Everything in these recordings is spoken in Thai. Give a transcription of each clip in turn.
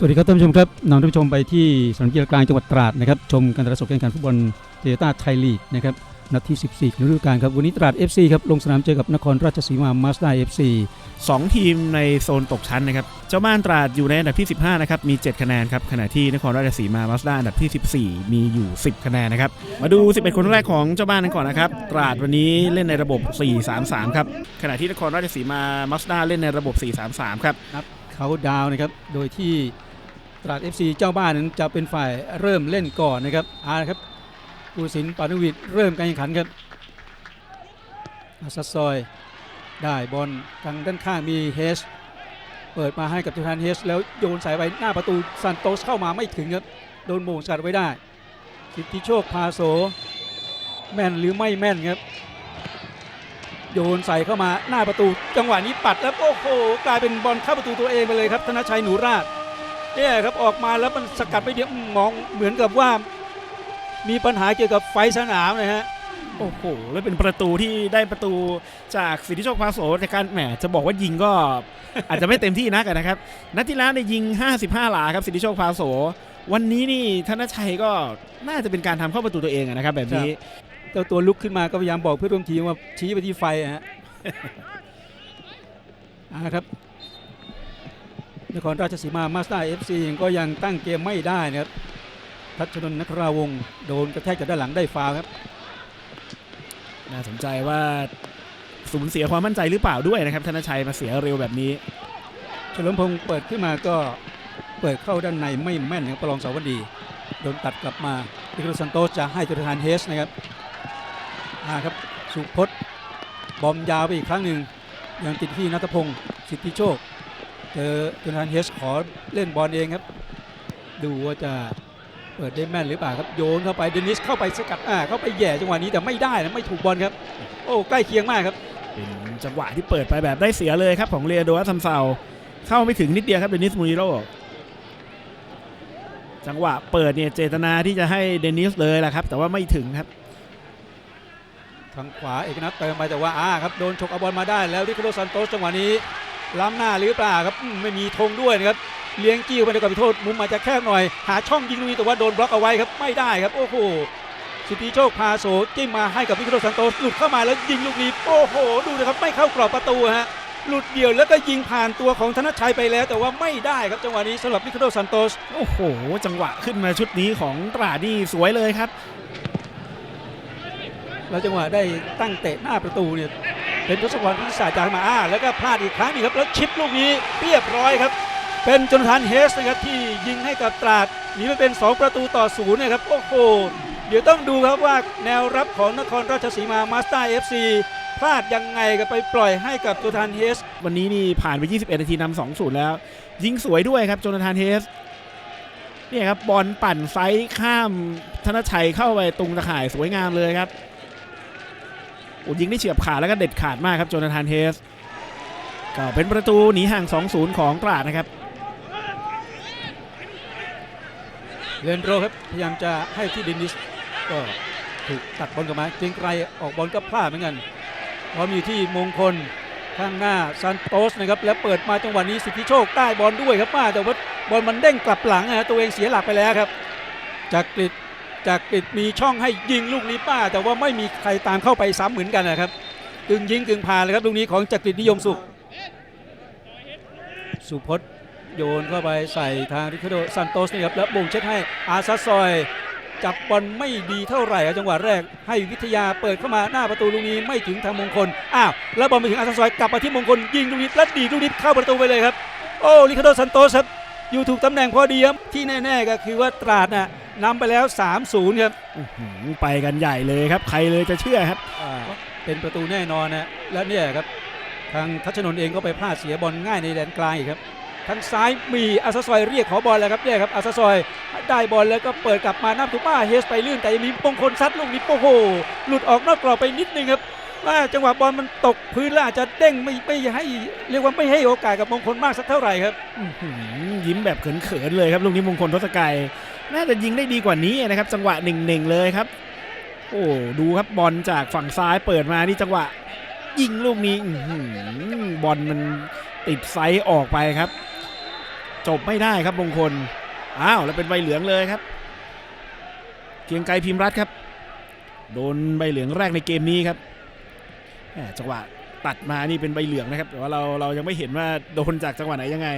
สวัสดีครับท่านผู้ชมครับนำท่านผู้ชมไปที่สนามกีฬากลางจังหวัดตราดนะครับชมการถ่ายทอดสดการแข่งขันฟุตบอลโตโยต้าไทยลีกนะครับนัดที่ 14ของฤดูกาลครับวันนี้ตราด FC ครับลงสนามเจอกับนครราชสีมามาสด้า FC สองทีมในโซนตกชั้นนะครับเจ้าบ้านตราดอยู่ในอันดับที่ 15นะครับมี 7 คะแนนครับขณะที่นครราชสีมามาสด้าอันดับที่ 14 มีอยู่ 10 คะแนนนะครับมาดู 11 คนแรกของเจ้าบ้านกันก่อนนะครับตราดวันนี้เล่นในระบบ 4-3-3 ครับขณะที่นครราชสีมามาสด้าเล่นในระบบ 4-3-3 ครับเขาดาวน์นะครับโดยที่ ตราด FC เจ้าบ้านนั้นจะเป็นฝ่ายเริ่มเล่นก่อนนะครับอาครับผู้ตัดสินปานุวิทย์เริ่มการแข่งขันครับอาซัซอยได้บอลทางด้านข้างมีเฮสเปิดมาให้กับทุทานเฮสแล้วโยนใส่ไปหน้าประตูซันโตสเข้ามาไม่ถึงครับโดนโมงสกัดไว้ได้ สิทธิโชคพาโสแม่นหรือไม่แม่นครับโยนใส่เข้ามาหน้าประตู จังหวะนี้ปัดแล้วโอ้โหกลายเป็นบอลเข้าประตูตัวเองไปเลยครับธนชัยหนูราช เนี่ยครับออกมาแล้วมันสกัดไปเดียวอืมมองเหมือนกับว่ามีปัญหาเกี่ยวกับไฟสนามเลยฮะโอ้โหแล้วเป็นประตูที่ได้ประตูจากสิทธิโชคพาโสในการแหมจะบอกว่ายิงก็อาจจะไม่เต็มที่นักอะนะครับนัดที่แล้วเนี่ยยิง 55 หลาครับสิทธิโชคพาโสวันนี้นี่ธนชัยก็น่าจะเป็นการทำเข้าประตูตัวเองอะนะครับ แบบนี้เจ้าตัวลุกขึ้นมาก็พยายามบอกเพื่อนร่วมทีมว่าชี้ไปที่ไฟอะฮะอ่าครับ นครราชสีมามาสเตอร์เอฟซีก็ยังตั้งเกมไม่ได้นะครับทัชนนท์นคราวงศ์โดนกระแทกจากด้านหลังได้ฟาวล์ครับน่าสนใจว่าสูญเสียความมั่นใจหรือเปล่าด้วยนะครับธนชัยมาเสียเร็วแบบนี้เฉลิมพงศ์เปิดขึ้นมาก็เปิดเข้าด้านในไม่แม่นนะครับประลองเสาวันดีโดนตัดกลับมาพิคโรซันโตสจะให้จุดทานเฮสนะครับอ่าครับสุพจน์บอมยาวไปอีกครั้งหนึ่งยังติดที่นัทพงศ์สิทธิโชค เจอจุดทานเฮสขอเล่นบอลเองครับ ดูว่าจะเปิดได้แม่นหรือเปล่าครับโยนเข้าไปเดนิสเข้าไปสกัดอ่าเข้าไปแหย่จังหวะนี้แต่ไม่ได้นะไม่ถูกบอลครับ โอ้ใกล้เคียงมากครับเป็นจังหวะที่เปิดไปแบบได้เสียเลยครับของเรียโดอัสซัมเซาเข้าไม่ถึงนิดเดียวครับเดนิสมูริโรจังหวะเปิดเนี่ยเจตนาที่จะให้เดนิสเลยแหละครับ แต่ว่าไม่ถึงครับทางขวาเอกนัทเติมไปแต่ว่าอ่าครับโดนฉกเอาบอลมาได้แล้วริคาโดซันโตสจังหวะนี้ ล้ำหน้าหรือเปล่าครับอืมไม่มีธงด้วยนะครับเลี้ยงกิ้วไปในกับโทษมุมอาจจะแคบหน่อย หาช่องยิงลุยแต่ว่าโดนบล็อกเอาไว้ครับไม่ได้ครับโอ้โหสิทธิโชคพาโสจิ้มมาให้กับริคาโดซันโตสหลุดเข้ามาแล้วยิงลูกนี้โอ้โห ดูนะครับไม่เข้ากรอบประตูฮะหลุดเดี่ยวแล้วก็ยิงผ่านตัวของธนชัยไปแล้ว แต่ว่าไม่ได้ครับจังหวะนี้สำหรับริคาโดซันโตสโอ้โห จังหวะขึ้นมาชุดนี้ของตราดนี่สวยเลยครับ แล้วจังหวะได้ตั้งเตะหน้าประตูเนี่ย เป็นทศพรพิศาจารมาอ่าแล้วก็พลาดอีกครั้งนึงครับแล้วชิปลูกนี้เรียบร้อยครับ เป็นจนทานเฮสนะครับที่ยิงให้กับตราดหนีไปเป็น 2 ประตูต่อศูนย์นะครับโอ้โหเดี๋ยวต้องดูครับว่าแนวรับของนครราชสีมามาสเตอร์เอฟซีพลาดยังไงก็ไปปล่อยให้กับจนทานเฮส วันนี้นี่ผ่านไป 21 นาทีนำ2 0แล้ว ยิงสวยด้วยครับโจนาธานเฮสเนี่ยครับบอลปั่นไซส์ข้ามธนชัยเข้าไปตรงตะข่ายสวยงามเลยครับ อ้ยิงได้เฉียบขาดแล้วก็เด็ดขาดมากครับโจนาธานเฮสก็เป็นประตูหนีห่าง 2-0 ของตราดนะครับเลนโรครับพยายามจะให้ที่เดนิสก็ถูกตัดบอลกลับมาเกรียงไกรออกบอลก็พลาดเหมือนกันพร้อมอยู่ที่มงคลข้างหน้าซันโตสนะครับแล้วเปิดมาจังหวะนี้สิทธิโชคใต้บอลด้วยครับป้าแต่ว่าบอลมันเด้งกลับหลังนะฮะตัวเองเสียหลักไปแล้วครับจากกริด จากกริดมีช่องให้ยิงลูกนี้ป้า แต่ว่าไม่มีใครตามเข้าไปซ้ำเหมือนกันนะครับกึ่งยิงกึ่งผ่าเลยครับลูกนี้ของจักริดนิยมสุข สุพจน์โยนเข้าไปใส่ทางริคาโดซันโตสนี่ครับแล้วบ่งเช็ดให้อาซาซอย จับบอลไม่ดีเท่าไหร่จังหวะแรกให้วิทยาเปิดเข้ามาหน้าประตูลูกนี้ไม่ถึงทางมงคลอ้าวแล้วบอลไปถึงอาซาซอยกลับมาที่มงคลยิงลูกนี้แล้วดีลูกนี้เข้าประตูไปเลยครับโอ้ริคาโดซันโตสครับอยู่ถูกตำแหน่งพอดีครับที่แน่ ๆ ก็คือว่าตราดน่ะ นำไปแล้ว 3-0 ครับอื้อหือไปกันใหญ่เลยครับ ใครเลยจะเชื่อครับอ่าเป็นประตูแน่นอนนะ และเนี่ยครับ ทางทัชนนท์เองก็ไปพลาดเสียบอลง่ายในแดนกลางอีกครับ ทางซ้ายมีอาซาซอยเรียกขอบอลแล้วครับเนี่ยครับอาซาซอยได้บอลแล้วก็เปิดกลับมาหน้าประตูป้าเฮสไปลื่นแต่ยังมีมงคลซัดลูกนี้โอ้โห หลุดออกนอกกรอบไปนิดนึงครับว่าจังหวะบอลมันตกพื้นแล้วอาจจะเด้งไม่ไม่ให้เรียกว่าไม่ให้โอกาสกับมงคลมากสักเท่าไหร่ครับอื้อหือยิ้มแบบเขินๆเลยครับลูกนี้มงคลทศกัย น่าจะยิงได้ดีกว่านี้นะครับ จังหวะหนึ่งๆเลยครับ โอ้ดูครับบอลจากฝั่งซ้ายเปิดมานี่จังหวะ ยิงลูกนี้บอลมันติดไซส์ออกไปครับ จบไม่ได้ครับมงคลอ้าวแล้วเป็นใบเหลืองเลยครับ เกียงไกรพิมรัตน์ครับ โดนใบเหลืองแรกในเกมนี้ครับจังหวะตัดมานี่เป็นใบเหลืองนะครับแต่ว่าเราเรายังไม่เห็นว่าโดนจากจังหวะไหนยังไง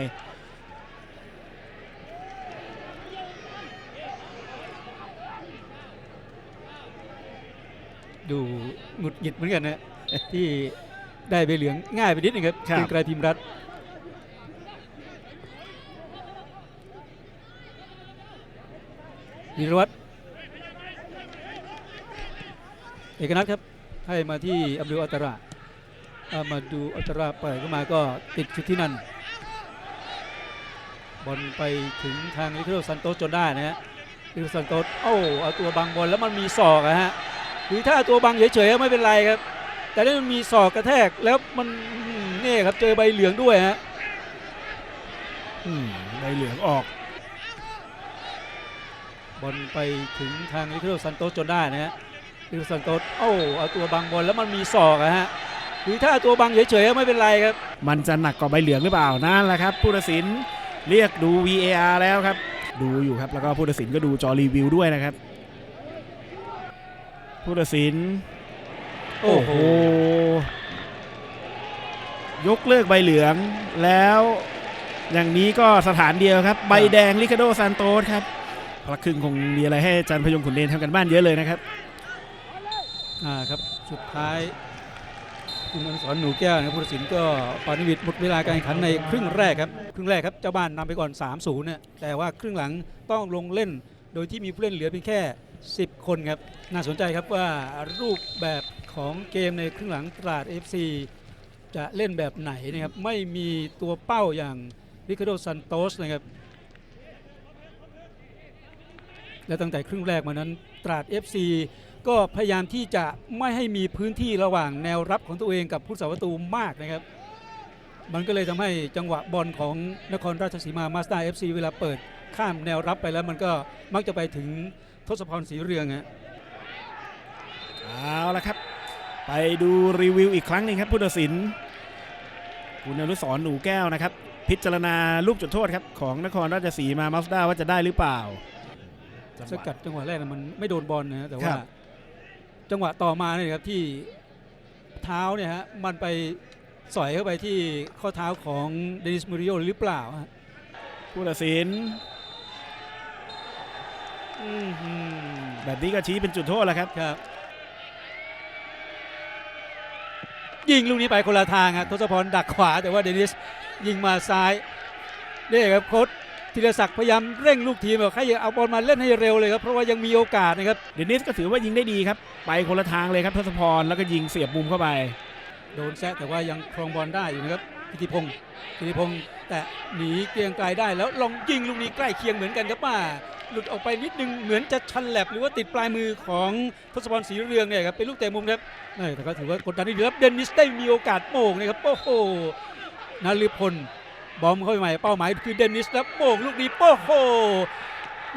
ดูหงุดหงิดเหมือนกันนะที่ได้ใบเหลืองง่ายไปนิดนึงครับครับเกรียงไกรพิมพ์รัตน์นิรวัตรเอกนัทครับให้มาที่อับดุลอัตราเอามาดูอัตราปล่อยเข้ามาก็ติดชุดที่นั่นบอลไปถึงทางลิเทลซันโตสจนได้นะฮะลิเทลซันโตสโอ้เอาตัวบังบอลแล้วมันมีศอกอะฮะ คือถ้าตัวบังเฉยๆไม่เป็นไรครับ แต่นี่มันมีศอกกระแทกแล้วมันอื้อหือนี่ครับเจอใบเหลืองด้วยฮะอืมใบเหลืองออกบอลไปถึงทางลิเทลซันโตสจนได้นะฮะลิเทลซันโตสโอ้เอาตัวบังบอลแล้วมันมีศอกอะฮะคือถ้าตัวบังเฉยๆไม่เป็นไรครับ มันจะหนักกว่าใบเหลืองหรือเปล่านั่นแหละครับผู้ตัดสินเรียกดู VAR แล้วครับ ดูอยู่ครับแล้วก็ผู้ตัดสินก็ดูจอรีวิวด้วยนะครับ ผู้ตัดสิน โอ้โห ยกเลิกใบเหลืองแล้วอย่างนี้ก็สถานเดียวครับ ใบแดงลิคาโดซานโตสครับพละครึ่งคงมีอะไรให้อาจันพยงขุนเดนทำกันบ้านเยอะเลยนะครับอ่าครับสุดท้ายคุณอนุสรณ์หนูแก้วนะครับผู้ตัดสินก็ปานิวิทย์หมดเวลาการแข่งขันในครึ่งแรกครับ ครึ่งแรกครับเจ้าบ้านนำไปก่อน 3-0เนี่ยแต่ว่าครึ่งหลังต้องลงเล่น โดยที่มีผู้เล่นเหลือเพียงแค่ 10 คนครับ น่าสนใจครับว่ารูปแบบของเกมในครึ่งหลังตราด FC จะเล่นแบบไหนนะครับ ไม่มีตัวเป้าอย่างริคาโดซันโตสนะครับ และตั้งแต่ครึ่งแรกมานั้นตราด FC ก็พยายามที่จะไม่ให้มีพื้นที่ระหว่างแนวรับของตัวเองกับผู้สาประตูมากนะครับ มันก็เลยทำให้จังหวะบอลของนครราชสีมามาสเตอร์เอฟซีเวลาเปิด ข้ามแนวรับไปแล้วมันก็มักจะไปถึงทศพรศรีเรืองฮะเอาละครับ ไปดูรีวิวอีกครั้งหนึงครับผู้ตัดสินคุณอนุสรณ์หนูแก้วนะครับ พิจารณาลูกจุดโทษครับของนครราชสีมามาสด้าว่าจะได้หรือเปล่าสกัดจังหวะแรกนะมันไม่โดนบอลนะฮะแต่ครัว่าบจังหวะต่อมาเนี่ยครับที่เท้าเนี่ยฮะมันไปสอยเข้าไปที่ข้อเท้าของเดนิสมูริโอหรือเปล่าฮะผู้ตัดสินอื้อหือ แบบนี้ก็ชี้เป็นจุดโทษแล้วครับครับ ยิงลูกนี้ไปคนละทางครับทศพรดักขวาแต่ว่าเดนิสยิงมาซ้ายนี่ครับโค้ชธีรศักดิ์พยายามเร่งลูกทีมบอกให้เอาบอลมาเล่นให้เร็วเลยครับเพราะว่ายังมีโอกาสนะครับเดนิสก็ถือว่ายิงได้ดีครับ ไปคนละทางเลยครับทศพรแล้วก็ยิงเสียบมุมเข้าไป โดนแซะแต่ว่ายังครองบอลได้อยู่นะครับพิธิพงศ์พิธิพงศ์แต่หนีเกรียงไกลได้แล้วลองยิงลูกนี้ใกล้เคียงเหมือนกันครับป้า หลุดออกไปนิดนึงเหมือนจะชันแลบหรือว่าติดปลายมือของทศพรศรีเรืองเนี่ยครับเป็นลูกเตะมุมครับเออแต่ก็ถือว่ากดดันได้ดีครับเดนนิสได้มีโอกาสโป่งนะครับโอ้โหนาลิพลบอมเข้าไปใหม่เป้าหมายคือเดนนิสแล้วโป่งลูกนี้โอ้โห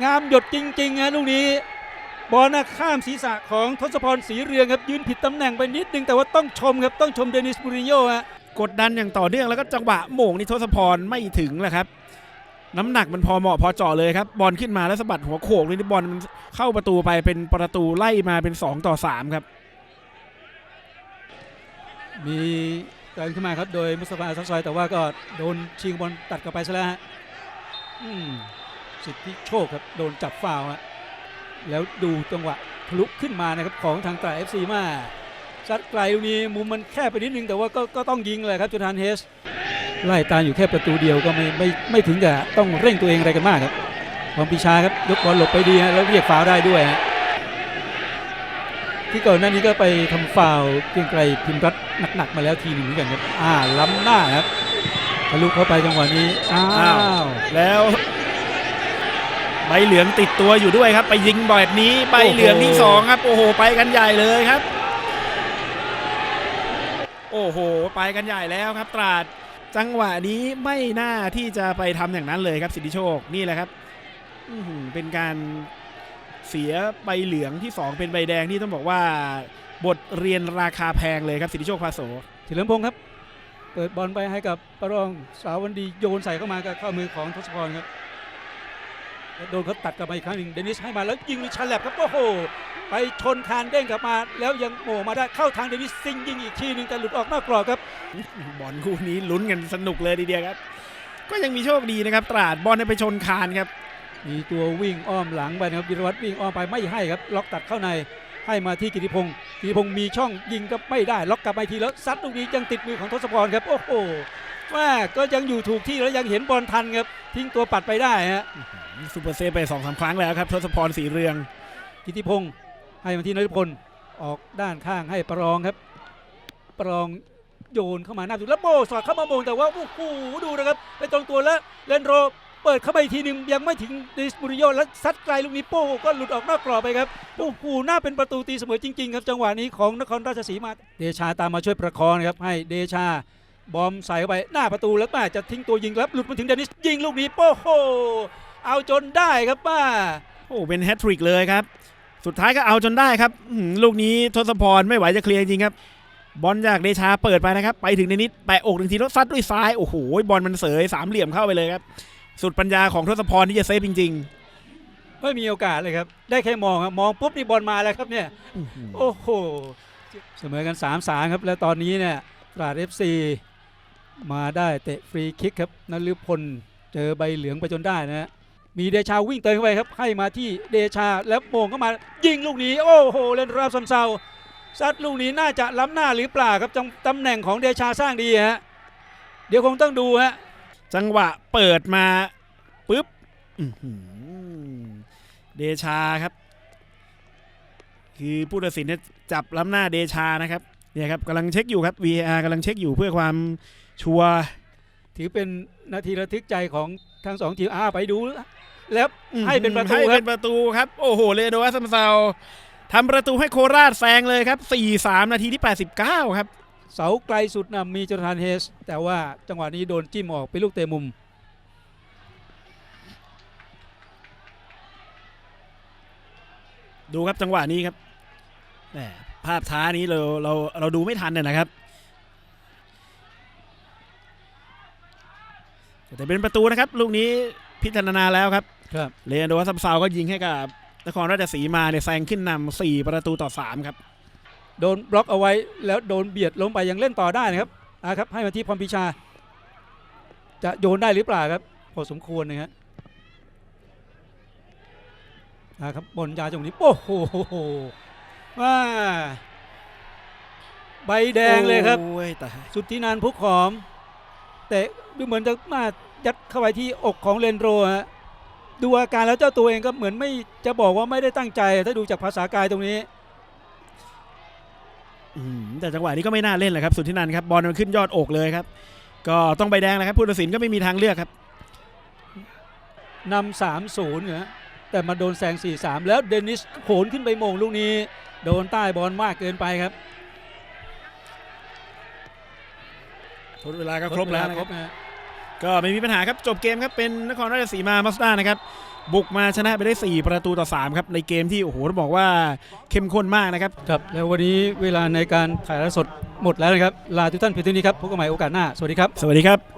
งามหยดจริงๆฮะลูกนี้บอลนะข้ามศีรษะของทศพรศรีเรืองครับยืนผิดตำแหน่งไปนิดนึงแต่ว่าต้องชมครับต้องชมเดนิสบูริโญ่ฮะกดดันอย่างต่อเนื่องแล้วก็จังหวะโหม่งนี่ทศพรไม่ถึงแหละครับ น้ำหนักมันพอเหมาะพอเจาะเลยครับ บอลขึ้นมาแล้วสะบัดหัวโขกเลยนี่บอลมันเข้าประตูไปเป็นประตูไล่มาเป็น 2 ต่อ 3 ครับ มีการขึ้นมาครับ โดยมุสตาฟาซักซอย แต่ว่าก็โดนชิงบอลตัดกลับไปซะแล้วฮะสิทธิโชคครับโดนจับฟาวฮะแล้วดูจังหวะทะลุขึ้นมานะครับของทางตราเอฟซีมาซัดไกลนี้มุมมันแคบไปนิดนึงแต่ว่าก็ก็ต้องยิงเลยครับจูทานเฮส ไล่ตามอยู่แค่ประตูเดียวก็ไม่ไม่ไม่ถึงกับต้องเร่งตัวเองอะไรกันมากครับความปีชาครับยกบอลหลบไปดีฮะแล้วเรียกฟาวล์ได้ด้วยฮะที่ก่อนหน้านี้ก็ไปทำฟาวล์เกรียงไกรพิมพ์รัตน์หนักๆมาแล้วทีหนึงเหมือนกันครับอ่าล้ำหน้าครับทะลุเข้าไปจังหวะนี้อ้าอ้าววแล้วใบเหลืองติดตัวอยู่ด้วยครับ ไปยิงแบบนี้ใบเหลืองที่สองครับโอ้โหไปกันใหญ่เลยครับ โอ้โห ไปกันใหญ่แล้วครับตราด จังหวะนี้ไม่น่าที่จะไปทำอย่างนั้นเลยครับสิทธิโชคนี่แหละครับเป็นการเสียใบเหลืองที่สองเป็นใบแดงที่ต้องบอกว่า บทเรียนราคาแพงเลยครับสิทธิโชคพาโสเฉลิมพงศ์ครับ เปิดบอลไปให้กับประรองสาววันดีโยนใส่เข้ามากับเข้ามือของทศพรครับโดนเขาตัดกลับมาอีกครั้งหนึ่งเดนิสให้มาแล้วยิงฉลับครับโอ้โห ไปชนคานเด้งกลับมา แล้วยังโหม่มาได้เข้าทางเดนิสซิงยิงอีกทีหนึ่งแต่หลุดออกนอกกรอบครับ บอลคู่นี้ลุ้นกันสนุกเลยทีเดียวครับ ก็ยังมีโชคดีนะครับตราดบอลไปชนคานครับ มีตัววิ่งอ้อมหลังไปนะครับวิรวัตรวิ่งอ้อมไปไม่ให้ครับ ล็อกตัดเข้าในให้มาที่กิติพงศ์กิติพงศ์มีช่องยิงก็ไม่ได้ ล็อกกลับไปทีแล้วซัดลูกนี้ยังติดมือของทศพรครับโอ้โหว่าก็ยังอยู่ถูกที่แล้วยังเห็นบอลทันครับทิ้งตัวปัดไปได้ฮะซูเปอร์เซฟไปสองสามครั้งแล้วครับทศพรสีเรืองกิติพงศ์ ให้มาที่นฤพลออกด้านข้างให้ประรองครับ ประรองโยนเข้ามาหน้าจุดแล้วโบสอดเข้ามาโมงแต่ว่าโอ้โหดูนะครับไปตรงตัวแล้วเลนโรเปิดเข้าไปอีกทีหนึ่งยังไม่ถึงดิสบุริโยแล้วซัดไกลลูกนี้โป้ก็หลุดออกนอกกรอบไปครับโอ้โหน่าเป็นประตูตีเสมอจริงๆครับจังหวะนี้ของนครราชสีมาเดชาตามมาช่วยประคองครับให้เดชาบอมใส่เข้าไปหน้าประตูแล้วป้าจะทิ้งตัวยิงแล้วหลุดมาถึงเดนิสยิงลูกนี้โป้โหเอาจนได้ครับป้าโอ้เป็นแฮตทริกเลยครับ สุดท้ายก็เอาจนได้ครับอื้อหือลูกนี้ทศพรไม่ไหวจะเคลียร์จริงๆครับบอลจากเดชาเปิดไปนะครับ ไปถึงในนิดแปะอกหนึ่งทีแล้วซัดด้วยซ้ายโอ้โหบอลมันเสยสามเหลี่ยมเข้าไปเลยครับ สุดปัญญาของทศพรที่จะเซฟจริงไม่มีโอกาสเลยครับ ได้แค่มองครับมองปุ๊บนี่บอลมาแล้วครับเนี่ยๆอื้อหือโอ้โหเสมอกัน3ามสามครับ แล้วตอนนี้เนี่ยตราดเอฟซีมาได้เตะฟรีคิกครับนฤพลเจอใบเหลืองไปจนได้นะฮะ มีเดชาวิ่งเติมเข้าไปครับให้มาที่เดชาแล้วโมงเข้ามายิงลูกนี้โอ้โหเล่นราบซันเซาซัดลูกนี้น่าจะล้ำหน้าหรือเปล่าครับจังตำแหน่งของเดชาสร้างดีฮะเดี๋ยวคงต้องดูฮะจังหวะเปิดมาปุ๊บอื้อหือเดชาครับ คือผู้ตัดสินเนี่ยจับล้ำหน้าเดชานะครับเนี่ยครับกำลังเช็คอยู่ครับ VAR กำลังเช็คอยู่เพื่อความชัวร์ถือเป็นนาทีระทึกใจของ ทั้งสองทีมอ่าไปดู แล้วให้เป็นประตูให้ครัเป็บนประตูครับ โอ้โหเลโดวัสซัมเซาทำประตูให้โคราชแซงเลยครับ 4-3 นาทีที่ 89 ครับ เสาไกลสุดนะมีจอร์แดนเฮส แต่ว่าจังหวะนี้โดนจิ้มออกเป็นลูกเตะมุม ดูครับจังหวะนี้ครับแหมภาพช้านี้เราเราเราดูไม่ทันเนี่ยนะครับ แต่เป็นประตูนะครับ ลูกนี้พิจารณาแล้วครับครับเลอันโดวัสซัมเซาก็ยิงให้กับนครราชสีมาเนี่ยแซงขึ้นนำ4ประตูต่อ3ครับ โดนบล็อกเอาไว้แล้วโดนเบียดล้มไปยังเล่นต่อได้นะครับอ่าครับ ให้มาที่พรพิชา จะโยนได้หรือเปล่าครับพอสมควรนะฮะอ่าครับบอลยาวจังหวะนี้โอ้โหว่าใบแดงเลยครับโอ้ยแต่สุดที่นานพุกหอม แต่ดูเหมือนจะมายัดเข้าไปที่อกของเลนโรฮะดูอาการแล้วเจ้าตัวเองก็เหมือนไม่จะบอกว่าไม่ได้ตั้งใจ ถ้าดูจากภาษากายตรงนี้อืมแต่จังหวะนี้ก็ไม่น่าเล่นเลยครับสุดที่นันครับบอลมันขึ้นยอดอกเลยครับ ก็ต้องใบแดงนะครับผู้ตัดสินก็ไม่มีทางเลือกครับนำสามศูนย์นะแต่มาโดนแซง4-3 แล้วเดนิสโขนขึ้นไปโมงลูกนี้ โดนใต้บอลมากเกินไปครับ ทดเวลาก็ครบแล้วนะคครรับบนะก็ไม่มีปัญหาครับจบเกมครับเป็นนครราชสีมามาสด้านะครับบุกมาชนะไปได้ 4 ประตูต่อ3ครับในเกมที่โอ้โหต้องบอกว่าเข้มข้นมากนะครับครับแล้ววันนี้เวลาในการถ่ายทอดสดหมดแล้วนะครับลาทุกท่านเพียงเท่านี้ครับพบกันใหม่โอกาสหน้าสวัสดีครับ สวัสดีครับ